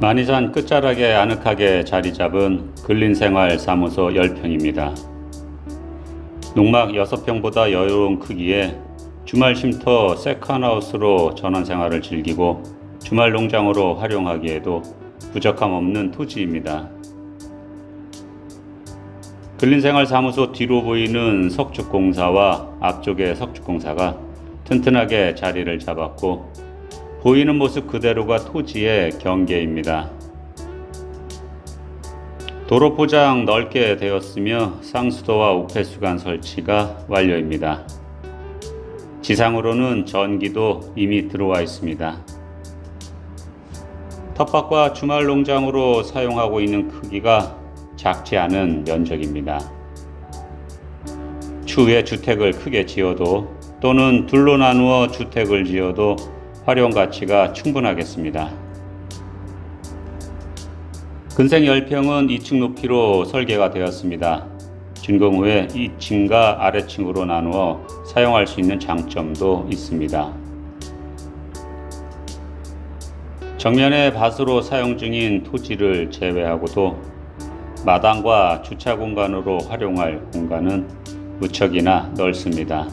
만이산 끝자락에 아늑하게 자리 잡은 근린생활사무소 10평입니다. 농막 6평보다 여유로운 크기에 주말 쉼터 세컨하우스로 전원 생활을 즐기고 주말 농장으로 활용하기에도 부족함 없는 토지입니다. 근린생활사무소 뒤로 보이는 석축공사와 앞쪽의 석축공사가 튼튼하게 자리를 잡았고 보이는 모습 그대로가 토지의 경계입니다. 도로 포장 넓게 되었으며 쌍수도와 우폐수관 설치가 완료입니다. 지상으로는 전기도 이미 들어와 있습니다. 텃밭과 주말 농장으로 사용하고 있는 크기가 작지 않은 면적입니다. 추후에 주택을 크게 지어도 또는 둘로 나누어 주택을 지어도 활용 가치가 충분하겠습니다. 근생 10평은 2층 높이로 설계가 되었습니다. 준공 후에 2층과 아래층으로 나누어 사용할 수 있는 장점도 있습니다. 정면에 밭으로 사용 중인 토지를 제외하고도 마당과 주차 공간으로 활용할 공간은 무척이나 넓습니다.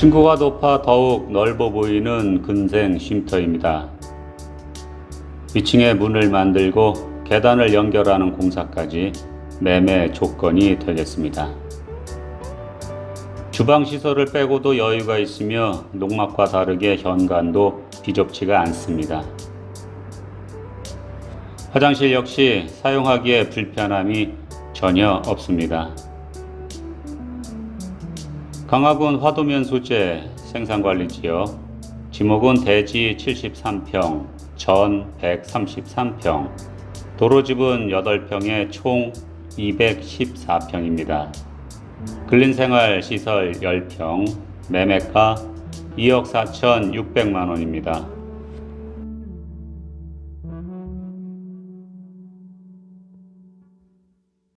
층고가 높아 더욱 넓어 보이는 근생 쉼터입니다. 위층에 문을 만들고 계단을 연결하는 공사까지 매매 조건이 되겠습니다. 주방 시설을 빼고도 여유가 있으며 농막과 다르게 현관도 비좁지가 않습니다. 화장실 역시 사용하기에 불편함이 전혀 없습니다. 강화군 화도면 소재 생산관리 지역 지목은 대지 73평, 전 133평, 도로집은 8평에 총 214평입니다. 근린생활 시설 10평, 매매가 2억 4천 6백만 원입니다.